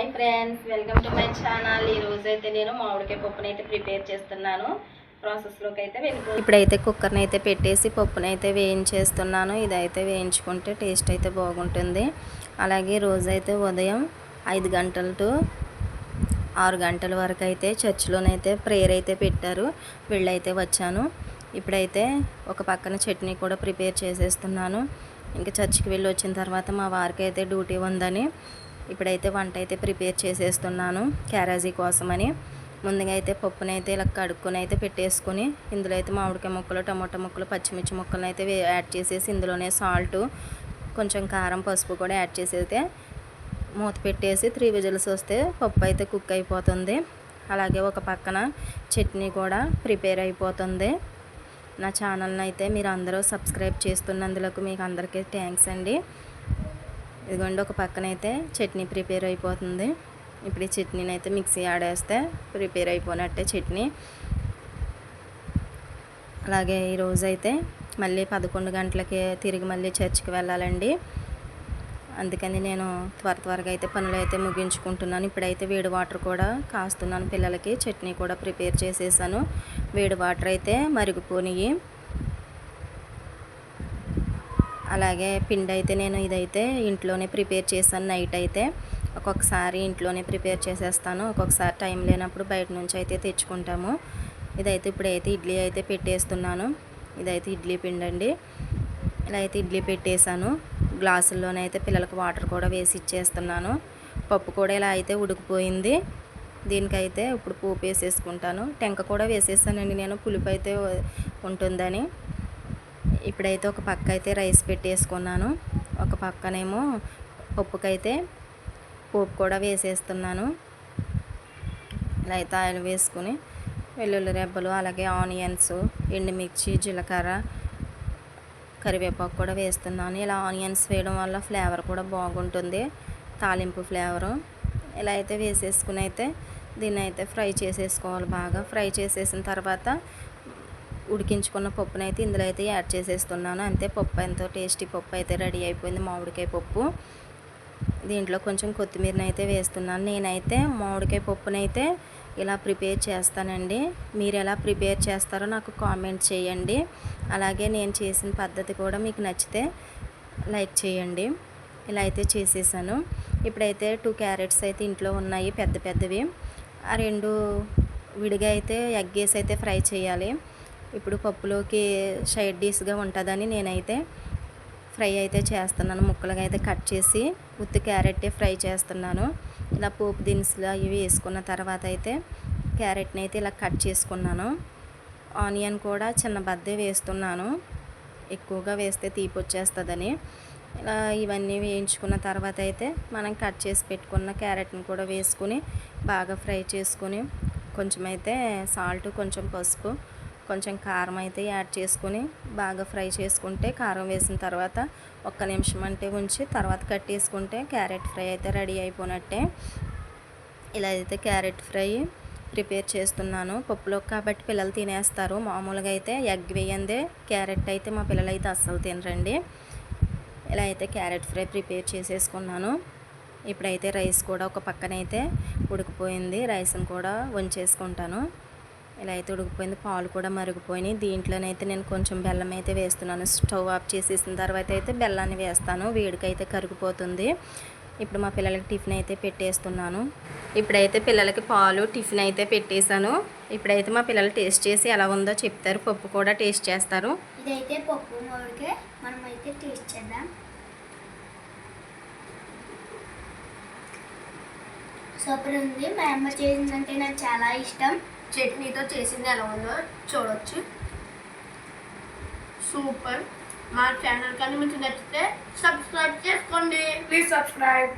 Hi friends welcome to my channel. ఈ రోజు అయితే నేను మామిడికాయ పప్పుని అయితే ప్రిపేర్ చేస్తున్నాను. ప్రాసెస్లోకి అయితే వెళ్ళిపో ఇప్పుడైతే కుక్కర్ని అయితే పెట్టేసి పప్పుని అయితే వేయించేస్తున్నాను. ఇదైతే వేయించుకుంటే టేస్ట్ అయితే బాగుంటుంది. అలాగే రోజైతే ఉదయం ఐదు గంటల టు ఆరు గంటల వరకు అయితే చర్చిలోనైతే ప్రేయర్ అయితే పెట్టారు. వెళ్ళైతే వచ్చాను. ఇప్పుడైతే ఒక పక్కన చట్నీ కూడా ప్రిపేర్ చేసేస్తున్నాను. ఇంకా చర్చికి వెళ్ళి వచ్చిన తర్వాత మా వారికి అయితే డ్యూటీ ఉందని ఇప్పుడైతే వంట అయితే ప్రిపేర్ చేసేస్తున్నాను క్యారేజీ కోసమని. ముందుగా అయితే పప్పునైతే ఇలా కడుక్కొని అయితే పెట్టేసుకుని ఇందులో అయితే మామిడికాయ ముక్కలు టమాటా ముక్కలు పచ్చిమిర్చి ముక్కలను అయితే యాడ్ చేసేసి ఇందులోనే సాల్ట్ కొంచెం కారం పసుపు కూడా యాడ్ చేసి అయితే మూత పెట్టేసి త్రీ విజిల్స్ వస్తే పప్పు అయితే కుక్ అయిపోతుంది. అలాగే ఒక పక్కన చట్నీ కూడా ప్రిపేర్ అయిపోతుంది. నా ఛానల్ని అయితే మీరు అందరూ సబ్స్క్రైబ్ చేస్తున్నందులకు మీకు అందరికీ థ్యాంక్స్ అండి. ఇదిగోండి ఒక పక్కన అయితే చట్నీ ప్రిపేర్ అయిపోతుంది. ఇప్పుడు ఈ చట్నీని అయితే మిక్సీ ఆడేస్తే ప్రిపేర్ అయిపోయినట్టే చట్నీ. అలాగే ఈరోజు అయితే మళ్ళీ పదకొండు గంటలకి తిరిగి మళ్ళీ చర్చికి వెళ్ళాలండి. అందుకని నేను త్వర త్వరగా అయితే పనులు అయితే ముగించుకుంటున్నాను. ఇప్పుడైతే వేడి వాటర్ కూడా కాస్తున్నాను. పిల్లలకి చట్నీ కూడా ప్రిపేర్ చేసేసాను. వేడి వాటర్ అయితే మరిగిపోనియి. అలాగే పిండి అయితే నేను ఇదైతే ఇంట్లోనే ప్రిపేర్ చేశాను నైట్ అయితే ఒక్కొక్కసారి ఇంట్లోనే ప్రిపేర్ చేసేస్తాను. ఒక్కొక్కసారి టైం లేనప్పుడు బయట నుంచి అయితే తెచ్చుకుంటాము. ఇదైతే ఇప్పుడైతే ఇడ్లీ అయితే పెట్టేస్తున్నాను. ఇదైతే ఇడ్లీ పిండి అండి ఇలా అయితే ఇడ్లీ పెట్టేశాను. గ్లాసుల్లోనైతే పిల్లలకు వాటర్ కూడా వేసి ఇచ్చేస్తున్నాను. పప్పు కూడా ఇలా అయితే ఉడికిపోయింది. దీనికైతే ఇప్పుడు పోపు వేసేసుకుంటాను. టెంక కూడా వేసేసానండి నేను. పులుపు అయితే ఉంటుందని. ఇప్పుడైతే ఒక పక్క అయితే రైస్ పెట్టేసుకున్నాను. ఒక పక్కనేమో పప్పుకైతే పోపు కూడా వేసేస్తున్నాను. ఇలా అయితే ఆయిల్ వేసుకుని వెల్లుల్లి రెబ్బలు అలాగే ఆనియన్స్ ఎండుమిర్చి జీలకర్ర కరివేపాకు కూడా వేస్తున్నాను. ఇలా ఆనియన్స్ వేయడం వల్ల ఫ్లేవర్ కూడా బాగుంటుంది. తాలింపు ఫ్లేవరు ఇలా అయితే వేసేసుకుని అయితే దీన్ని అయితే ఫ్రై చేసేసుకోవాలి బాగా. ఫ్రై చేసేసిన తర్వాత ఉడికించుకున్న పప్పునైతే అయితే ఇందులో అయితే యాడ్ చేసేస్తున్నాను. అంతే పప్పు ఎంతో టేస్టీ పప్పు అయితే రెడీ అయిపోయింది మామిడికాయ పప్పు. దీంట్లో కొంచెం కొత్తిమీరని అయితే వేస్తున్నాను. నేనైతే మామిడికాయ పప్పునైతే ఇలా ప్రిపేర్ చేస్తానండి. మీరు ఎలా ప్రిపేర్ చేస్తారో నాకు కామెంట్ చేయండి. అలాగే నేను చేసిన పద్ధతి కూడా మీకు నచ్చితే లైక్ చేయండి. ఇలా అయితే చేసేసాను. ఇప్పుడైతే టూ క్యారెట్స్ అయితే ఇంట్లో ఉన్నాయి పెద్ద పెద్దవి. ఆ రెండు విడిగా అయితే ఎగ్గేసి అయితే ఫ్రై చేయాలి. ఇప్పుడు పప్పులోకి సైడ్ డిష్గా ఉంటుందని నేనైతే ఫ్రై అయితే చేస్తున్నాను. ముక్కలుగా అయితే కట్ చేసి ఉత్తి క్యారెట్ ఫ్రై చేస్తున్నాను. ఇలా పోపు దినుసులు ఇవి వేసుకున్న తర్వాత అయితే క్యారెట్ని అయితే ఇలా కట్ చేసుకున్నాను. ఆనియన్ కూడా చిన్న బద్దే వేస్తున్నాను. ఎక్కువగా వేస్తే తీపి వచ్చేస్తుందని. ఇలా ఇవన్నీ వేయించుకున్న తర్వాత అయితే మనం కట్ చేసి పెట్టుకున్న క్యారెట్ని కూడా వేసుకుని బాగా ఫ్రై చేసుకుని కొంచెం అయితే సాల్ట్ కొంచెం పసుపు కొంచెం కారం అయితే యాడ్ చేసుకుని బాగా ఫ్రై చేసుకుంటే కారం వేసిన తర్వాత ఒక్క నిమిషం అంటే ఉంచి తర్వాత కట్టేసుకుంటే క్యారెట్ ఫ్రై అయితే రెడీ అయిపోయినట్టే ఇలా అయితే క్యారెట్ ఫ్రై ప్రిపేర్ చేస్తున్నాను. పప్పులో కాబట్టి పిల్లలు తినేస్తారు. మామూలుగా అయితే ఎగ్ వేయందే క్యారెట్ అయితే మా పిల్లలు అయితే అస్సలు తినరండి. ఇలా అయితే క్యారెట్ ఫ్రై ప్రిపేర్ చేసేసుకున్నాను. ఇప్పుడైతే రైస్ కూడా ఒక పక్కన అయితే ఉడికిపోయింది. రైస్ని కూడా వంచేసుకుంటాను. ఇలా అయితే ఉడికిపోయింది. పాలు కూడా మరిగిపోయినాయి. దీంట్లోనైతే నేను కొంచెం బెల్లం అయితే వేస్తున్నాను. స్టవ్ ఆఫ్ చేసేసిన తర్వాత అయితే బెల్లాన్ని వేస్తాను. వేడికైతే కరిగిపోతుంది. ఇప్పుడు మా పిల్లలకి టిఫిన్ అయితే పెట్టేస్తున్నాను. ఇప్పుడైతే పిల్లలకి పాలు టిఫిన్ అయితే పెట్టేశాను. ఇప్పుడైతే మా పిల్లలు టేస్ట్ చేసి ఎలా ఉందో చెప్తారు. పప్పు కూడా టేస్ట్ చేస్తారు. ఇదైతే పప్పు మామిడికాయ మనం అయితే టేస్ట్ చేద్దాం. సూపర్ ఉంది. మా అమ్మ చేసిందంటే నాకు చాలా ఇష్టం. చట్నీతో చేసింది ఎలా ఉందో చూడొచ్చు. సూపర్. మా ఛానల్ కానీ మీకు నచ్చితే సబ్స్క్రైబ్ చేసుకోండి. Please subscribe